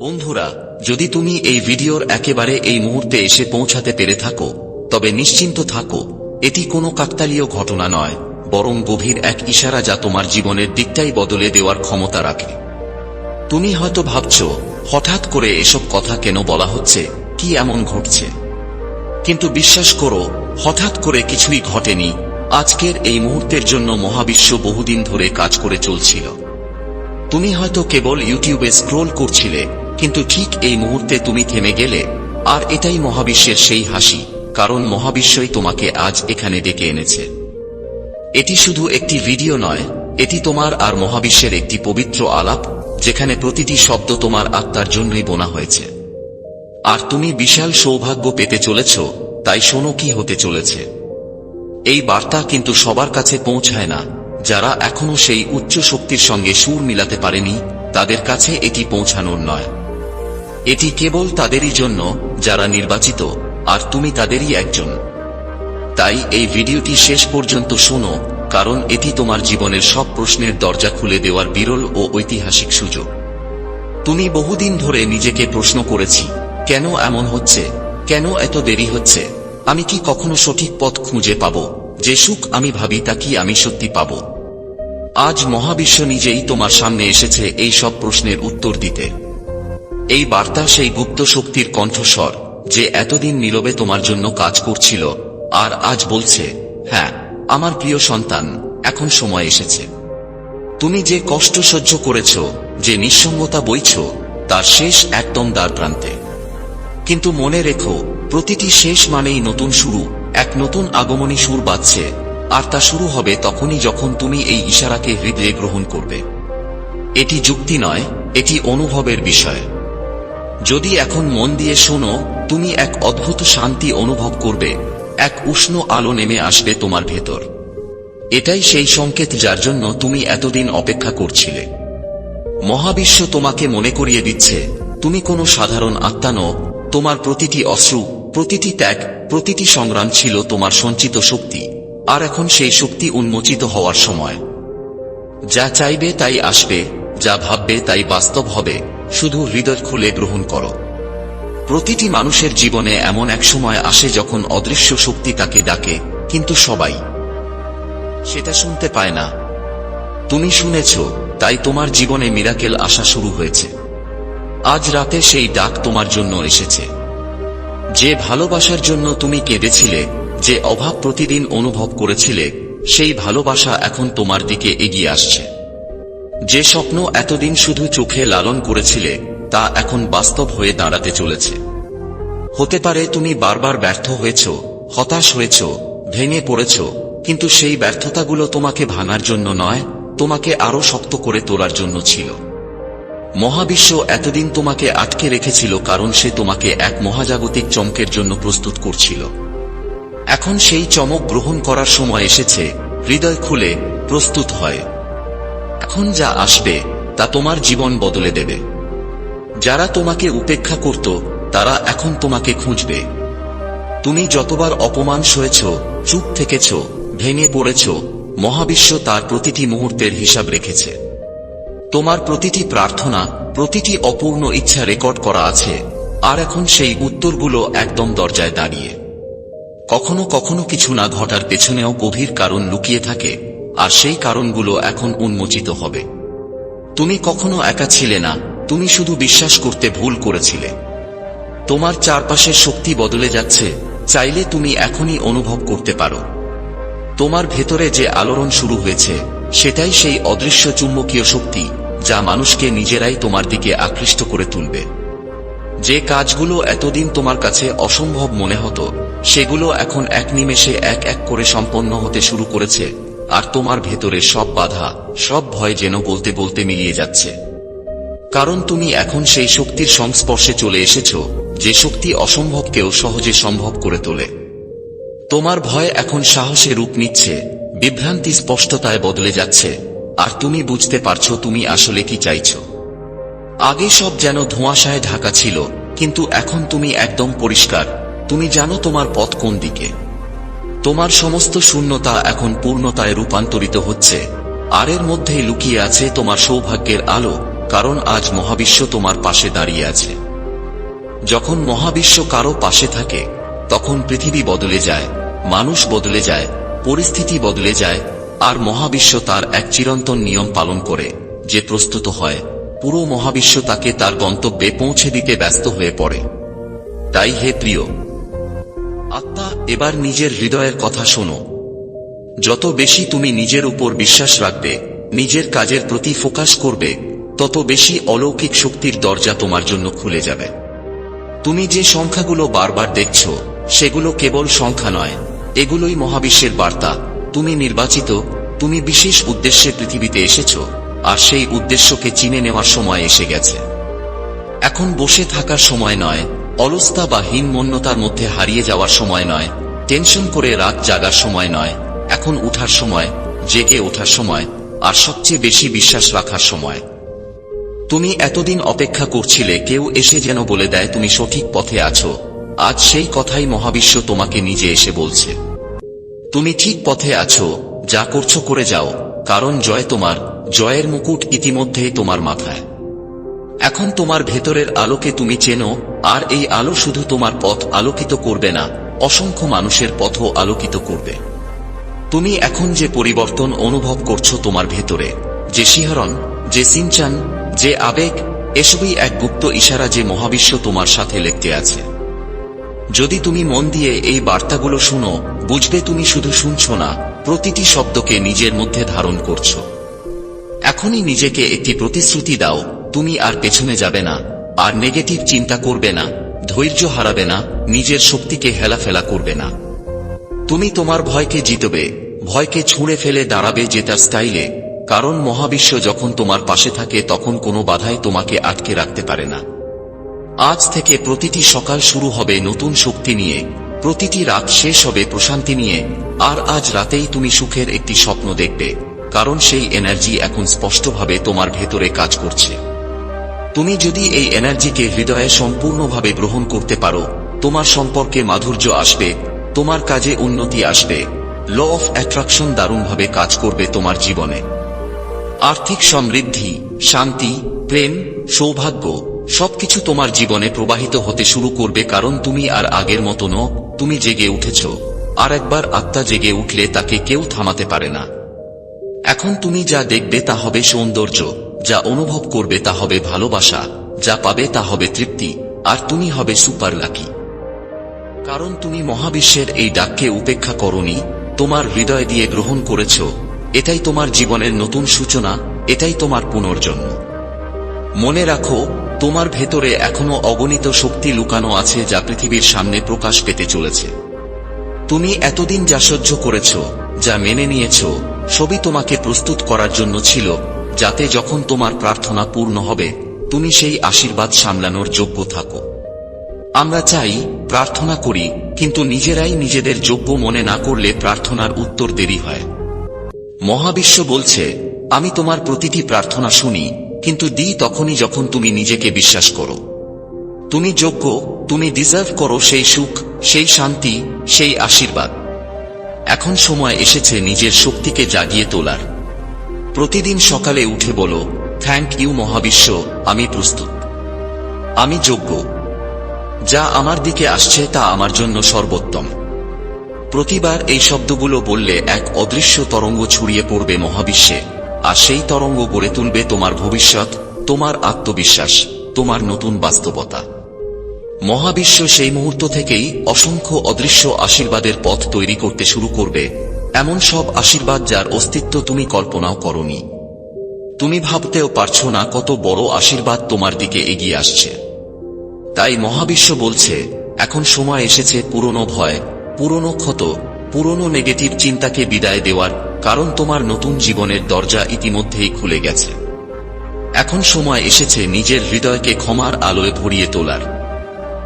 বন্ধুরা, যদি তুমি এই ভিডিওর একেবারে এই মুহূর্তে এসে পৌঁছাতে পেরে থাকো, তবে নিশ্চিন্ত থাকো, এটি কোনো কাকতালীয় ঘটনা নয়, বরং গভীর এক ইশারা যা তোমার জীবনের দিকটাই বদলে দেওয়ার ক্ষমতা রাখে। তুমি হয়তো ভাবছ, হঠাৎ করে এসব কথা কেন বলা হচ্ছে, কি এমন ঘটছে? কিন্তু বিশ্বাস করো, হঠাৎ করে কিছুই ঘটেনি, আজকের এই মুহূর্তের জন্য মহাবিশ্ব বহুদিন ধরে কাজ করে চলছিল। তুমি হয়তো কেবল ইউটিউবে স্ক্রোল করছিলে কিন্তু ঠিক এই মুহূর্তে তুমি থেমে গেলে, আর এটাই মহাবিশ্বের সেই হাসি, কারণ মহাবিশ্বই তোমাকে আজ এখানে ডেকে এনেছে। এটি শুধু একটি ভিডিও নয়, এটি তোমার আর মহাবিশ্বের একটি পবিত্র আলাপ, যেখানে প্রতিটি শব্দ তোমার আত্মার জন্যই বোনা হয়েছে। আর তুমি বিশাল সৌভাগ্য পেতে চলেছ, তাই শোনো কি হতে চলেছে। এই বার্তা কিন্তু সবার কাছে পৌঁছায় না, যারা এখনও সেই উচ্চ শক্তির সঙ্গে সুর মিলাতে পারেনি, তাদের কাছে এটি পৌঁছানোর নয়। এটি কেবল তাদেরই জন্য যারা নির্বাচিত, আর তুমি তাদেরই একজন। তাই এই ভিডিওটি শেষ পর্যন্ত শোনো, কারণ এটি তোমার জীবনের সব প্রশ্নের দরজা খুলে দেওয়ার বিরল ও ঐতিহাসিক সুযোগ। তুমি বহুদিন ধরে নিজেকে প্রশ্ন করেছি, কেন এমন হচ্ছে? কেন এত দেরি হচ্ছে? আমি কি কখনো সঠিক পথ খুঁজে পাব? যে সুখ আমি ভাবি তা কি আমি সত্যি পাব? আজ মহাবিশ্ব নিজেই তোমার সামনে এসেছে এই সব প্রশ্নের উত্তর দিতে। এই বার্তা সেই গুপ্ত শক্তির কণ্ঠস্বর, যে এতদিন নীরবে তোমার জন্য কাজ করছিল, আর আজ বলছে হ্যাঁ আমার প্রিয় সন্তান, এখন সময় এসেছে। তুমি যে কষ্ট সহ্য করেছ, যে নিঃসঙ্গতা বইছ, তার শেষ একদম দ্বার প্রান্তে। কিন্তু মনে রেখো, প্রতিটি শেষ মানেই নতুন শুরু, এক নতুন আগমনী সুর বাজছে, আর তা শুরু হবে তখনই যখন তুমি এই ইশারাকে হৃদয়ে গ্রহণ করবে। এটি যুক্তি নয়, এটি অনুভবের বিষয়। যদি এখন মন দিয়ে শোনো, তুমি এক অদ্ভুত শান্তি অনুভব করবে, এক উষ্ণ আলো নেমে আসবে তোমার ভেতর। এটাই সেই সংকেত যার জন্য তুমি এতদিন অপেক্ষা করছিলে। মহাবিশ্ব তোমাকে মনে করিয়ে দিচ্ছে, তুমি কোনো সাধারণ আত্মা নও, তোমার প্রতিটি অশ্রু, প্রতিটি ত্যাগ, প্রতিটি সংগ্রাম ছিল তোমার সঞ্চিত শক্তি, আর এখন সেই শক্তি উন্মোচিত হওয়ার সময়। যা চাইবে তাই আসবে, যা ভাববে তাই বাস্তব হবে শুধু হৃদয় খুলে গ্রহণ করো। প্রতিটি মানুষের জীবনে এমন এক সময় আসে যখন অদৃশ্য শক্তি তাকে ডাকে, কিন্তু সবাই সেটা শুনতে পায় না। তুমি শুনেছ, তাই তোমার জীবনে মিরাকেল আসা শুরু হয়েছে। আজ রাতে সেই ডাক তোমার জন্য এসেছে। যে ভালোবাসার জন্য তুমি কেঁদেছিলে, যে অভাব প্রতিদিন অনুভব করেছিলে, সেই ভালোবাসা এখন তোমার দিকে এগিয়ে আসছে। যে স্বপ্ন এতদিন শুধু চোখে লালন করেছিলে, তা এখন বাস্তব হয়ে দাঁড়াতে চলেছে। হতে পারে তুমি বারবার ব্যর্থ হয়েছ, হতাশ হয়েছ, ভেঙে পড়েছ, কিন্তু সেই ব্যর্থতাগুলো তোমাকে ভাঙার জন্য নয়, তোমাকে আরও শক্ত করে তোলার জন্য ছিল। মহাবিশ্ব এতদিন তোমাকে আটকে রেখেছিল কারণ সে তোমাকে এক মহাজাগতিক চমকের জন্য প্রস্তুত করছিল। এখন সেই চমক গ্রহণ করার সময় এসেছে, হৃদয় খুলে প্রস্তুত হয়। এখন যা আসবে, তা তোমার জীবন বদলে দেবে। যারা তোমাকে উপেক্ষা করত, তারা এখন তোমাকে খুঁজবে। তুমি যতবার অপমান সয়েছ, চুপ থেকেছ, ভেঙে পড়েছ, মহাবিশ্ব তার প্রতিটি মুহূর্তের হিসাব রেখেছে। তোমার প্রতিটি প্রার্থনা, প্রতিটি অপূর্ণ ইচ্ছা রেকর্ড করা আছে, আর এখন সেই উত্তরগুলো একদম দরজায় দাঁড়িয়ে। কখনো কখনো কিছু না ঘটার পেছনেও গভীর কারণ লুকিয়ে থাকে। আর সেই কারণগুলো এখন উন্মোচিত হবে। তুমি কখনো একা ছিলে না, তুমি শুধু বিশ্বাস করতে ভুল করেছিলে। তোমার চারপাশের শক্তি বদলে যাচ্ছে, চাইলে তুমি এখনই অনুভব করতে পারো। তোমার ভেতরে যে আলোড়ন শুরু হয়েছে, সেটাই সেই অদৃশ্য চুম্বকীয় শক্তি যা মানুষকে নিজেরাই তোমার দিকে আকৃষ্ট করে তুলবে। যে কাজগুলো এতদিন তোমার কাছে অসম্ভব মনে হতো, সেগুলো এখন এক নিমেষে এক এক করে সম্পন্ন হতে শুরু করেছে। আর তোমার ভেতরে সব বাধা, সব ভয় যেন বলতে বলতে মিলিয়ে যাচ্ছে। কারণ তুমি এখন সেই শক্তির সংস্পর্শে চলে এসেছ, যে শক্তি অসম্ভবকেও সহজে সম্ভব করে তোলে। তোমার ভয় এখন সাহসে রূপ নিচ্ছে, বিভ্রান্তি স্পষ্টতায় বদলে যাচ্ছে, আর তুমি বুঝতে পারছ তুমি আসলে কি চাইছ। আগে সব যেন ধোঁয়াশায় ঢাকা ছিল, কিন্তু এখন তুমি একদম পরিষ্কার, তুমি জানো তোমার পথ কোন দিকে। তোমার সমস্ত শূন্যতা এখন পূর্ণতায় রূপান্তরিত হচ্ছে। আর এর লুকিয়ে আছে তোমার সৌভাগ্যের আলো, কারণ আজ মহাবিশ্ব তোমার পাশে দাঁড়িয়ে আছে। যখন মহাবিশ্ব কারও পাশে থাকে, তখন পৃথিবী বদলে যায়, মানুষ বদলে যায়, পরিস্থিতি বদলে যায়, আর মহাবিশ্ব তার এক চিরন্তন নিয়ম পালন করে, যে প্রস্তুত হয়। পুরো মহাবিশ্ব তাকে তার গন্তব্যে পৌঁছে দিতে ব্যস্ত হয়ে পড়ে। তাই হে প্রিয় আত্মা, এবার নিজের হৃদয়ের কথা শোনো। যত বেশি তুমি নিজের উপর বিশ্বাস রাখবে, নিজের কাজের প্রতি ফোকাস করবে, তত বেশি অলৌকিক শক্তির দরজা তোমার জন্য খুলে যাবে। তুমি যে সংখ্যাগুলো বারবার দেখছ, সেগুলো কেবল সংখ্যা নয়, এগুলোই মহাবিশ্বের বার্তা। তুমি নির্বাচিত, তুমি বিশেষ উদ্দেশ্যে পৃথিবীতে এসেছ, আর সেই উদ্দেশ্যকে চিনে নেওয়ার সময় এসে গেছে। এখন বসে থাকার সময় নয় অলস্তা বা হীনমন্যতার মধ্যে হারিয়ে যাওয়ার সময় নয়। টেনশন করে রাত জাগার সময় নয়। এখন উঠার সময়, জেগে ওঠার সময়, আর সবচেয়ে বেশি বিশ্বাস রাখার সময়। তুমি এতদিন অপেক্ষা করছিলে কেউ এসে যেন বলে দেয় তুমি সঠিক পথে আছো। আজ সেই কথাই মহাবিশ্ব তোমাকে নিজে এসে বলছে। তুমি ঠিক পথে আছো, যা করছ করে যাও, কারণ জয় তোমার, জয়ের মুকুট ইতিমধ্যেই তোমার মাথায়। এখন তোমার ভেতরের আলোকে তুমি চেনো, আর এই আলো শুধু তোমার পথ আলোকিত করবে না, অসংখ্য মানুষের পথও আলোকিত করবে। তুমি এখন যে পরিবর্তন অনুভব করছ তোমার ভেতরে, যে শিহরণ, যে সিনচান, যে আবেগ, এসবই এক গুপ্ত ইশারা যে মহাবিশ্ব তোমার সাথে লেখতে আছে। যদি তুমি মন দিয়ে এই বার্তাগুলো শুনো, বুঝবে তুমি শুধু শুনছো না, প্রতিটি শব্দকে নিজের মধ্যে ধারণ করছ। এখনই নিজেকে একটি প্রতিশ্রুতি দাও তুমি আর পেছনে যাবে না, আর নেগেটিভ চিন্তা করবে না, ধৈর্য হারাবে না, নিজের শক্তিকে হেলাফেলা করবে না। তুমি তোমার ভয়কে জিতবে, ভয়কে ছুঁড়ে ফেলে দাঁড়াবে জেতার স্টাইলে, কারণ মহাবিশ্ব যখন তোমার পাশে থাকে তখন কোনো বাধাই তোমাকে আটকে রাখতে পারে না। আজ থেকে প্রতিটি সকাল শুরু হবে নতুন শক্তি নিয়ে, প্রতিটি রাত শেষ হবে প্রশান্তি নিয়ে, আর আজ রাতেই তুমি সুখের একটি স্বপ্ন দেখবে, কারণ সেই এনার্জি এখন স্পষ্টভাবে তোমার ভেতরে কাজ করছে। তুমি যদি এই এনার্জিকে হৃদয়ে সম্পূর্ণভাবে গ্রহণ করতে পারো, তোমার সম্পর্কে মাধুর্য আসবে, তোমার কাজে উন্নতি আসবে। ল অফ অ্যাট্রাকশন দারুণভাবে কাজ করবে তোমার জীবনে। আর্থিক সমৃদ্ধি, শান্তি, প্রেম, সৌভাগ্য সবকিছু তোমার জীবনে প্রবাহিত হতে শুরু করবে কারণ তুমি আর আগের মতো ন তুমি জেগে উঠেছ। আর একবার আত্মা জেগে উঠলে তাকে কেউ থামাতে পারে না। এখন তুমি যা দেখবে তা হবে সৌন্দর্য। যা অনুভব করবে তা হবে ভালোবাসা, যা পাবে তা হবে তৃপ্তি, আর তুমি হবে সুপার লাকি। কারণ তুমি মহাবিশ্বের এই ডাককে উপেক্ষা করনি, তোমার হৃদয় দিয়ে গ্রহণ করেছ, এটাই তোমার জীবনের নতুন সূচনা, এটাই তোমার পুনর্জন্ম। মনে রাখো, তোমার ভেতরে এখনও অগণিত শক্তি লুকানো আছে যা পৃথিবীর সামনে প্রকাশ পেতে চলেছে। তুমি এতদিন যা সহ্য করেছ, যা মেনে নিয়েছ, সবই তোমাকে প্রস্তুত করার জন্য ছিল যাতে যখন তোমার প্রার্থনা পূর্ণ হবে, তুমি সেই আশীর্বাদ সামলানোর যোগ্য থাকো। আমরা চাই, প্রার্থনা করি, কিন্তু নিজেরাই নিজেদের যোগ্য মনে না করলে প্রার্থনার উত্তর দেরি হয়। মহাবিশ্ব বলছে, আমি তোমার প্রতিটি প্রার্থনা শুনি, কিন্তু দিই তখনই যখন তুমি নিজেকে বিশ্বাস করো। তুমি যোগ্য, তুমি ডিজার্ভ করো সেই সুখ, সেই শান্তি, সেই আশীর্বাদ। এখন সময় এসেছে নিজের শক্তিকে জাগিয়ে তোলার। প্রতিদিন সকালে উঠে বলো থ্যাংক ইউ মহাবিশ্ব, আমি প্রস্তুত। আমি যোগ্য। যা আমার দিকে আসছে তা আমার জন্য সর্বোত্তম। প্রতিবার এই শব্দগুলো বললে এক অদৃশ্য তরঙ্গ ছড়িয়ে পড়বে মহাবিশ্বে, আর সেই তরঙ্গ গড়ে তুলবে তোমার ভবিষ্যৎ, তোমার আত্মবিশ্বাস, তোমার নতুন বাস্তবতা। মহাবিশ্ব সেই মুহূর্ত থেকেই অসংখ্য অদৃশ্য আশীর্বাদের পথ তৈরি করতে শুরু করবে। এমন সব আশীর্বাদ যার অস্তিত্ব তুমি কল্পনাও করনি। তুমি ভাবতেও পারছ না কত বড় আশীর্বাদ তোমার দিকে এগিয়ে আসছে। তাই মহাবিশ্ব বলছে, এখন সময় এসেছে পুরনো ভয়, পুরনো ক্ষত, পুরনো নেগেটিভ চিন্তাকে বিদায় দেওয়ার, কারণ তোমার নতুন জীবনের দরজা ইতিমধ্যেই খুলে গেছে। এখন সময় এসেছে নিজের হৃদয়কে ক্ষমার আলোয় ভরিয়ে তোলার।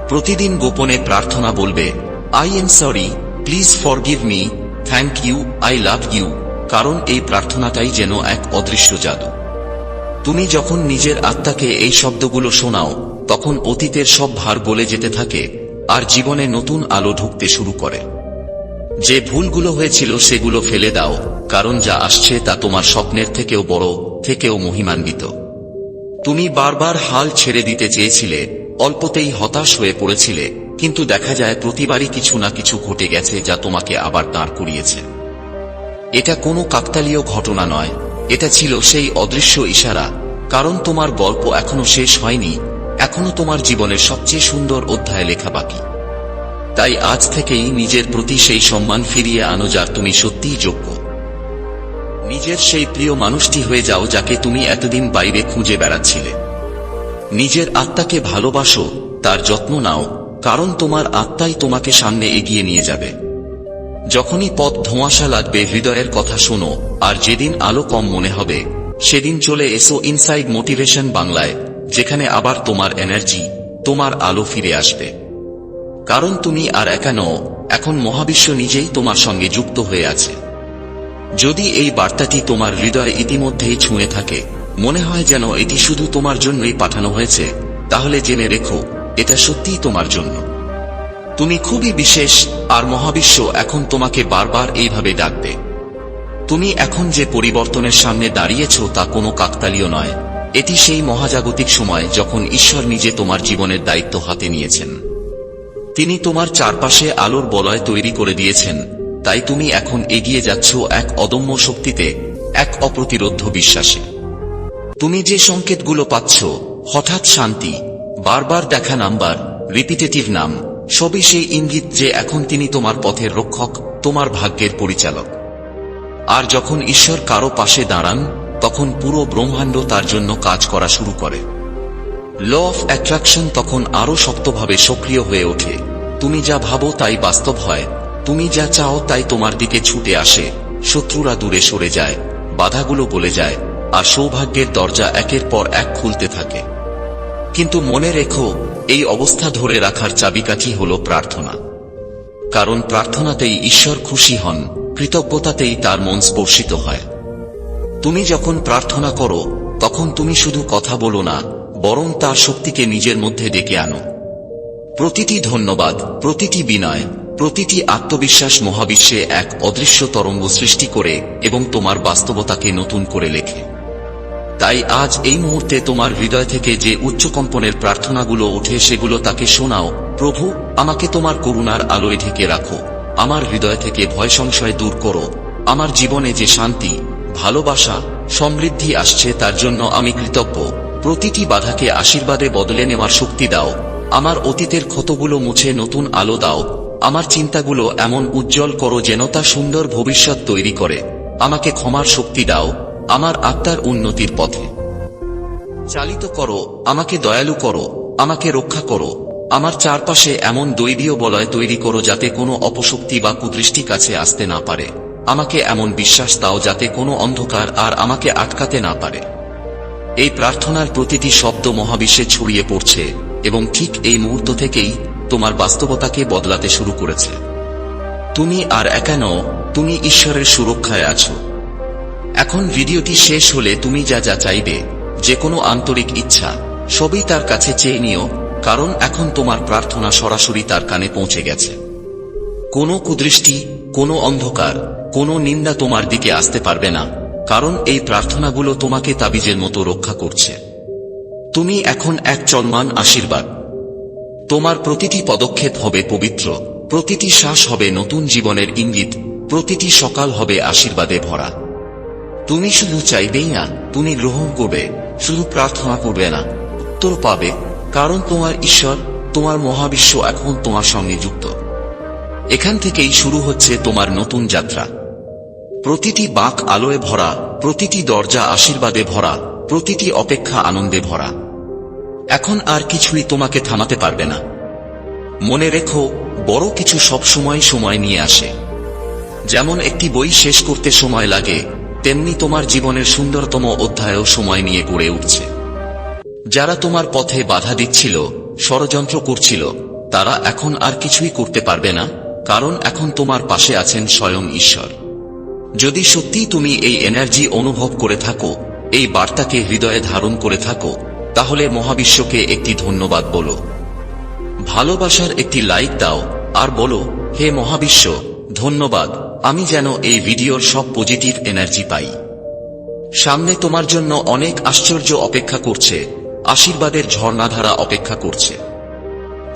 প্রতিদিন গোপনে প্রার্থনা বলবে I am sorry please forgive me thank you I love you কারণ এই প্রার্থনাটাই যেন এক অদৃশ্য জাদু। তুমি যখন নিজের আত্মাকে এই শব্দগুলো শোনাও, তখন অতীতের সব ভার গলে যেতে থাকে, আর জীবনে নতুন আলো ঢুকতে শুরু করে। যে ভুলগুলো হয়েছিল সেগুলো ফেলে দাও, কারণ যা আসছে তা তোমার স্বপ্নের থেকেও বড়, থেকেও মহিমান্বিত। তুমি বারবার হাল ছেড়ে দিতে চেয়েছিলে, অল্পতেই হতাশ হয়ে পড়েছিলে কিন্তু দেখা যায় প্রতিবারই কিছু না কিছু ঘটে গেছে যা তোমাকে আবার দাঁড় করিয়েছে। এটা কোনো কাকতালীয় ঘটনা নয়। এটা ছিল সেই অদৃশ্য ইশারা। কারণ তোমার গল্প এখনও শেষ হয়নি। এখনও তোমার জীবনের সবচেয়ে সুন্দর অধ্যায় লেখা বাকি। তাই আজ থেকেই নিজের প্রতি সেই সম্মান ফিরিয়ে আনো যার তুমি সত্যিই যোগ্য। নিজের সেই প্রিয় মানুষটি হয়ে যাও যাকে তুমি এতদিন বাইরে খুঁজে বেড়াচ্ছিলে। নিজের আত্মাকে ভালোবাসো, তার যত্ন নাও। কারণ তোমার আত্মাই তোমাকে সামনে এগিয়ে নিয়ে যাবে। যখনই পথ ধোঁয়াশা লাগবে, হৃদয়ের কথা শোনো, আর যেদিন আলো কম মনে হবে, সেদিন চলে এসো ইনসাইড মোটিভেশন বাংলায়, যেখানে আবার তোমার এনার্জি, তোমার আলো ফিরে আসবে। কারণ তুমি আর একা নও, এখন মহাবিশ্ব নিজেই তোমার সঙ্গে যুক্ত হয়ে আছে। যদি এই বার্তাটি তোমার হৃদয়ে ইতিমধ্যেই ছুঁয়ে থাকে, মনে হয় যেন এটি শুধু তোমার জন্যই পাঠানো হয়েছে, তাহলে জেনে রেখো এটা সত্যিই তোমার জন্য। তুমি খুবই বিশেষ আর মহাবিশ্ব এখন তোমাকে বারবার এইভাবে ডাকবে। তুমি এখন যে পরিবর্তনের সামনে দাঁড়িয়েছ তা কোনো কাকতালীয় নয়। এটি সেই মহাজাগতিক সময় যখন ঈশ্বর নিজে তোমার জীবনের দায়িত্ব হাতে নিয়েছেন। তিনি তোমার চারপাশে আলোর বলয় তৈরি করে দিয়েছেন, তাই তুমি এখন এগিয়ে যাচ্ছ এক অদম্য শক্তিতে, এক অপ্রতিরোধ্য বিশ্বাসে। তুমি যে সংকেতগুলো পাচ্ছ, হঠাৎ শান্তি বারবার দেখা নাম্বার রিপিটেটিভ নাম, সবই সেই ইঙ্গিত যে এখন তিনি তোমার পথের রক্ষক, তোমার ভাগ্যের পরিচালক। আর যখন ঈশ্বর কারও পাশে দাঁড়ান, তখন পুরো ব্রহ্মাণ্ড তার জন্য কাজ করা শুরু করে। ল অফ অ্যাট্রাকশন তখন আরও শক্তভাবে সক্রিয় হয়ে ওঠে। তুমি যা ভাবো তাই বাস্তব হয়, তুমি যা চাও তাই তোমার দিকে ছুটে আসে, শত্রুরা দূরে সরে যায়, বাধাগুলো বলে যায়, আর সৌভাগ্যের দরজা একের পর এক খুলতে থাকে। কিন্তু মনে রেখো, এই অবস্থা ধরে রাখার চাবিকাঠি হল প্রার্থনা। কারণ প্রার্থনাতেই ঈশ্বর খুশি হন, কৃতজ্ঞতাতেই তার মন স্পর্শিত হয়। তুমি যখন প্রার্থনা করো, তখন তুমি শুধু কথা বলো না, বরং তার শক্তিকে নিজের মধ্যে ডেকে আনো। প্রতিটি ধন্যবাদ, প্রতিটি বিনয়, প্রতিটি আত্মবিশ্বাস মহাবিশ্বে এক অদৃশ্য তরঙ্গ সৃষ্টি করে এবং তোমার বাস্তবতাকে নতুন করে লেখে। তাই আজ এই মুহূর্তে তোমার হৃদয় থেকে যে উচ্চকম্পনের প্রার্থনাগুলো ওঠে সেগুলো তাকে শোনাও। প্রভু, আমাকে তোমার করুণার আলোয় ঢেকে রাখো। আমার হৃদয় থেকে ভয় সংশয় দূর করো। আমার জীবনে যে শান্তি, ভালোবাসা, সমৃদ্ধি আসছে তার জন্য আমি কৃতজ্ঞ। প্রতিটি বাধাকে আশীর্বাদে বদলে নেওয়ার শক্তি দাও। আমার অতীতের ক্ষতগুলো মুছে নতুন আলো দাও। আমার চিন্তাগুলো এমন উজ্জ্বল করো যেন তা সুন্দর ভবিষ্যৎ তৈরি করে। আমাকে ক্ষমার শক্তি দাও। আমার আত্মার উন্নতির পথে। চালিত করো, আমাকে দয়ালু করো, আমাকে রক্ষা করো। আমার চারপাশে এমন দৈবীয় বলয় তৈরি করো যাতে কোনো অপশক্তি বা কুদৃষ্টি কাছে আসতে না পারে। আমাকে এমন বিশ্বাস দাও যাতে কোনো অন্ধকার আর আমাকে আটকাতে না পারে। এই প্রার্থনার প্রতিটি শব্দ মহাবিশ্বে ছড়িয়ে পড়ছে এবং ঠিক এই মুহূর্ত থেকেই তোমার বাস্তবতাকে বদলাতে শুরু করেছে। তুমি আর একা নও, তুমি ঈশ্বরের সুরক্ষায় আছো। এখন ভিডিওটি শেষ হলে তুমি যা যা চাইবে যে কোনো আন্তরিক ইচ্ছা, সবই তার কাছে চেয়ে নিও, কারণ এখন তোমার প্রার্থনা সরাসরি তার কানে পৌঁছে গেছে। কোনো কুদৃষ্টি, কোনো অন্ধকার, কোনো নিন্দা তোমার দিকে আসতে পারবে না, কারণ এই প্রার্থনাগুলো তোমাকে তাবিজের মতো রক্ষা করছে। তুমি এখন এক চলমান আশীর্বাদ। তোমার প্রতিটি পদক্ষেপ হবে পবিত্র, প্রতিটি শ্বাস হবে নতুন জীবনের ইঙ্গিত, প্রতিটি সকাল হবে আশীর্বাদে ভরা। তুমি শুধু চাইবেই না, তুমি গ্রহণ করবে, শুধু প্রার্থনা করবে না। উত্তর পাবে, কারণ তোমার ঈশ্বর, তোমার মহাবিশ্ব এখন তোমার সঙ্গে যুক্ত। এখান থেকেই শুরু হচ্ছে তোমার নতুন যাত্রা। প্রতিটি বাঁক আলোয় ভরা, প্রতিটি দরজা আশীর্বাদে ভরা, প্রতিটি অপেক্ষা আনন্দে ভরা। এখন আর কিছুই তোমাকে থামাতে পারবে না। মনে রেখো, বড় কিছু সব সময় সময় নিয়ে আসে। যেমন একটি বই শেষ করতে সময় লাগে তেমনি তোমার জীবনের সুন্দরতম অধ্যায়ও সময় নিয়ে গড়ে উঠছে। যারা তোমার পথে বাধা দিচ্ছিল, ষড়যন্ত্র করছিল, তারা এখন আর কিছুই করতে পারবে না, কারণ এখন তোমার পাশে আছেন স্বয়ং ঈশ্বর। যদি সত্যি তুমি এই এনার্জি অনুভব করে থাকো, এই বার্তাকে হৃদয়ে ধারণ করে থাকো, তাহলে মহাবিশ্বকে একটি ধন্যবাদ বলো। ভালোবাসার একটি লাইক দাও, আর বলো, হে মহাবিশ্ব, ধন্যবাদ। আমি যেন এই ভিডিওর সব পজিটিভ এনার্জি পাই। সামনে তোমার জন্য অনেক আশ্চর্য অপেক্ষা করছে, আশীর্বাদের ঝর্ণাধারা অপেক্ষা করছে।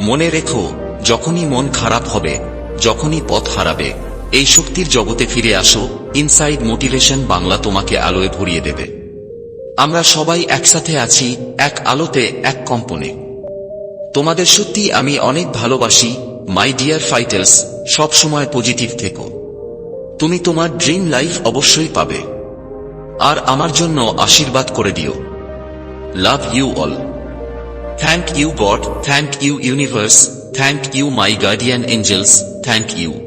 মনে রেখো, যখনই মন খারাপ হবে, যখনই পথ হারাবে, এই শক্তির জগতে ফিরে আসো ইনসাইড মোটিভেশন বাংলা তোমাকে আলোয় ভরিয়ে দেবে। আমরা সবাই একসাথে আছি, এক আলোতে, এক কম্পনে। তোমাদের সত্যি আমি অনেক ভালোবাসি মাই ডিয়ার ফাইটেলস সবসময় পজিটিভ থেকো। তুমি তোমার ড্রিম লাইফ অবশ্যই পাবে। আর আমার জন্য আশীর্বাদ করে দিও। Love you all. Thank you God, thank you universe, thank you my guardian angels, thank you.